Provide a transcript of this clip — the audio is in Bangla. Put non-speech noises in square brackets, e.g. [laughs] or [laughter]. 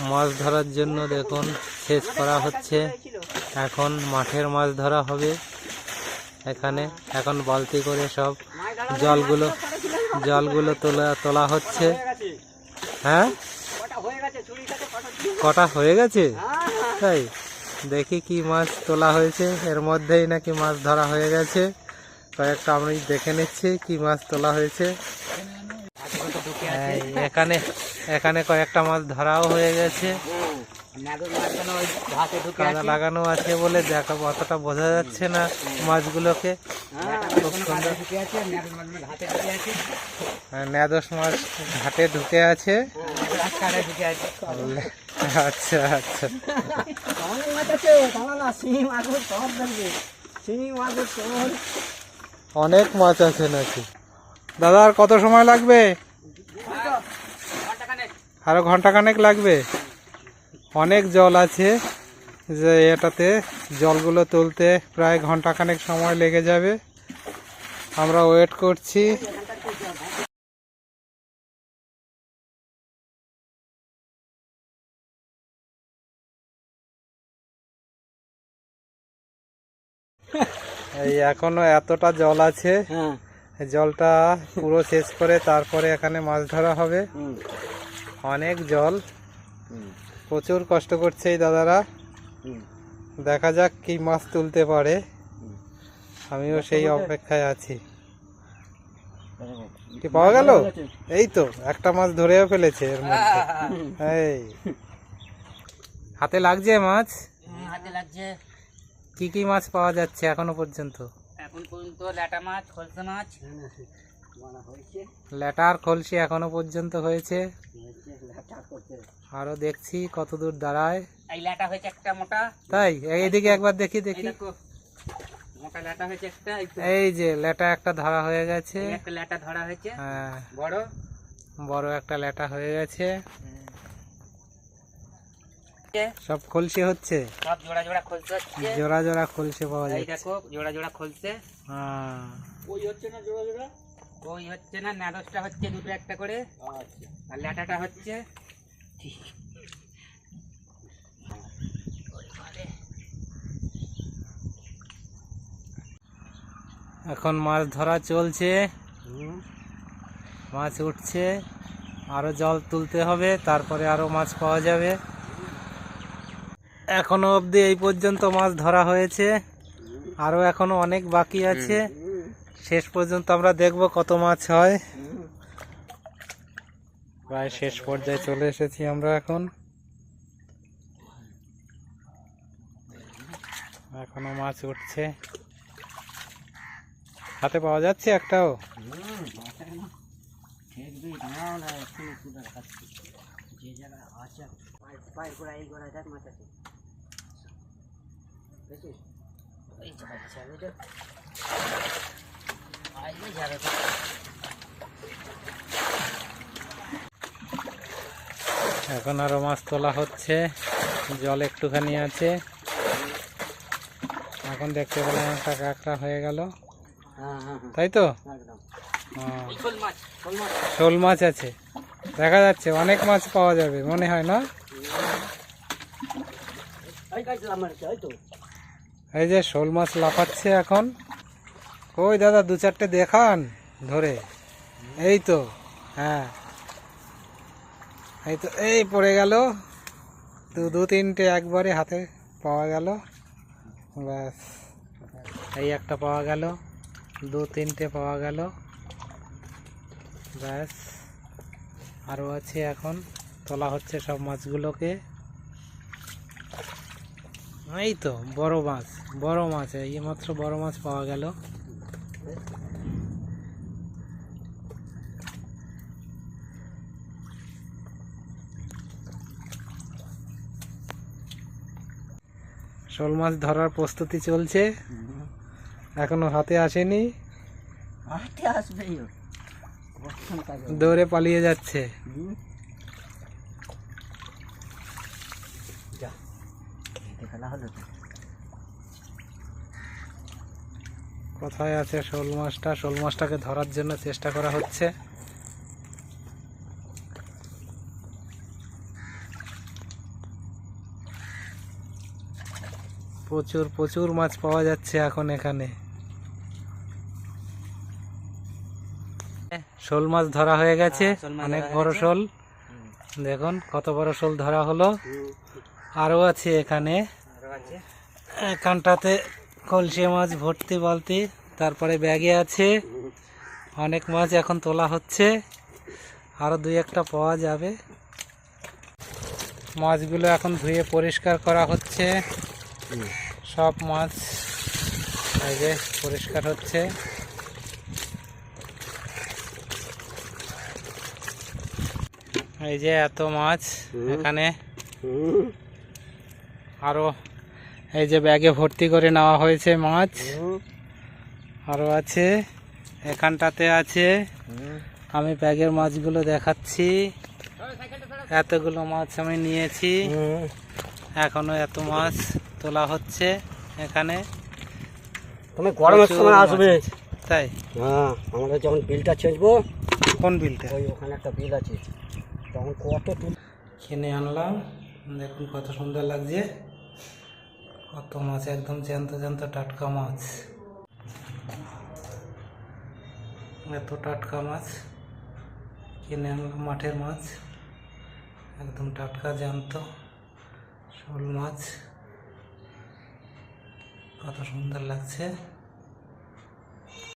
মাছ ধরার জন্য দেখুন, সেচ করা হচ্ছে। এখন মাঠের মাছ ধরা হবে। এখানে এখন বালতি করে সব জলগুলো জলগুলো তোলা তোলা হচ্ছে। হ্যাঁ? কটা হয়ে গেছে? তাই? দেখি কি মাছ তোলা হয়েছে। এর মধ্যেই নাকি মাছ ধরা হয়ে গেছে। কয়েকটা আমি দেখে নিচ্ছি কি মাছ তোলা হয়েছে। এখানে এখানে কয়েকটা মাছ ধরাও হয়ে গেছে। লাগানো আছে বলে দেখা অতটা বোঝা যাচ্ছে না মাছগুলোকে। খুব হ্যাঁ, ন্যাদোস মাছ ঘাটে ঢুকে আছে। আচ্ছা আচ্ছা। অনেক মাছ আছে নাকি? দাদা আর কত সময় লাগবে? আরও ঘণ্টা খানেক লাগবে। অনেক জল আছে যে এটাতে জলগুলো তুলতে প্রায় ঘণ্টা খানেক সময় লেগে যাবে। আমরা ওয়েট করছি। এই এখনও এতটা জল আছে। হ্যাঁ। জলটা পুরো শেষ করে তারপরে এখানে মাছ ধরা হবে। অনেক জল। প্রচুর কষ্ট করছে এই দাদারা। দেখা যাক কি মাছ তুলতে পারে। আমিও সেই অপেক্ষায় আছি। কি পাওয়া গেল? এই তো একটা মাছ ধরেও ফেলেছে এর মধ্যে। [laughs] এই। হাতে লাগছে মাছ? হাতে লাগছে। কি কি মাছ পাওয়া যাচ্ছে এখনও পর্যন্ত? এখন পর্যন্ত ল্যাটা মাছ খলসা মাছ। ল্যাটার খলসি এখনও পর্যন্ত হয়েছে। আরও দেখছি কত দূর দাঁড়ায়। এই ল্যাটা হয়েছে একটা মোটা। তাই? এইদিকে একবার দেখি এই দেখি মোটা ল্যাটা হয়েছে একটা এই যে ল্যাটা একটা ধরা হয়ে গেছে। একটা ল্যাটা ধরা হয়েছে। হ্যাঁ। বড়। বড় একটা ল্যাটা হয়ে গেছে। সব খলসি হচ্ছে? সব জোড়া জোড়া খলসে হচ্ছে। জোড়া জোড়া খলসি পাওয়া এই দেখো জোড়া জোড়া খলসে। হ্যাঁ। ওই হচ্ছে না জোড়া জোড়া? ওই হচ্ছে না নাদসটা হচ্ছে দুটো একটা করে। আর ল্যাটাটা হচ্ছে এখন মাছ ধরা চলছে। মাছ উঠছে। আরও জল তুলতে হবে তারপরে আরও মাছ পাওয়া যাবে। এখনও অবধি এই পর্যন্ত মাছ ধরা হয়েছে। আরও এখনও অনেক বাকি আছে। শেষ পর্যন্ত আমরা দেখব কত মাছ হয়। প্রায় শেষ পর্যায়ে চলে এসেছি আমরা এখন। এখনও মাছ উঠছে। হাতে পাওয়া যাচ্ছে একটাও? এখন আরও মাছ তোলা হচ্ছে জল একটুখানি আছে। এখন দেখতে পেলাম একটা কাঁকড়া হয়ে গেল। তাই তো? শোল মাছ আছে। দেখা যাচ্ছে অনেক মাছ পাওয়া যাবে মনে হয় না? এই যে শোল মাছ লাফাচ্ছে এখন। কই দাদা, দু চারটে দেখান ধরে। এই তো হ্যাঁ। এই তো, এই পড়ে গেল। দু দু, তিনটে একবারে হাতে পাওয়া গেল। ব্যাস, এই একটা পাওয়া গেল। দু, তিনটে পাওয়া গেল। ব্যাস আরও আছে এখন। তোলা হচ্ছে সব মাছগুলোকে। এই তো, বড় মাছ বড় মাছ, এই মাত্র বড় মাছ পাওয়া গেল। শোল মাছ ধরার প্রস্তুতি চলছে। এখনও হাতে আসেনি। হাতে দৌড়ে পালিয়ে যাচ্ছে। ফেলা হলো তো। কোথায় আছে শোল মাছটা শোল মাছটাকে ধরার জন্য চেষ্টা করা হচ্ছে। প্রচুর প্রচুর মাছ পাওয়া যাচ্ছে এখন এখানে। শোল মাছ ধরা হয়ে গেছে অনেক বড় শোল। দেখুন কত বড় শোল ধরা হলো। আরও আছে এখানে। এখানটাতে কলসি মাছ ভর্তি বালতি তারপরে ব্যাগে আছে। অনেক মাছ এখন তোলা হচ্ছে। আরও দুই একটা পাওয়া যাবে। মাছগুলো এখন ধুয়ে পরিষ্কার করা হচ্ছে। সব মাছ এই যে পরিষ্কার হচ্ছে। এই যে এত মাছ এখানে। আরও এই যে ব্যাগে ভর্তি করে নেওয়া হয়েছে মাছ। আরও আছে। এখানটাতে আছে। আমি ব্যাগের মাছগুলো দেখাচ্ছি। এতগুলো মাছ আমি নিয়েছি। এখনও এত মাছ তোলা হচ্ছে এখানে। তুমি গরমের সময় আসবে। তাই? হ্যাঁ আমাদের যখন বিলটা ছেঁচবো কোন বিলটা? ওই ওখানে একটা বিল আছে। তখন কত কিনে আনলাম। দেখুন কত সুন্দর লাগছে। কত মাছ একদম জ্যান্ত জ্যান্ত টাটকা মাছ। এত টাটকা মাছ কিনে আনলাম মাঠের মাছ, একদম টাটকা জ্যান্ত শোল মাছ। কত সুন্দর লাগছে।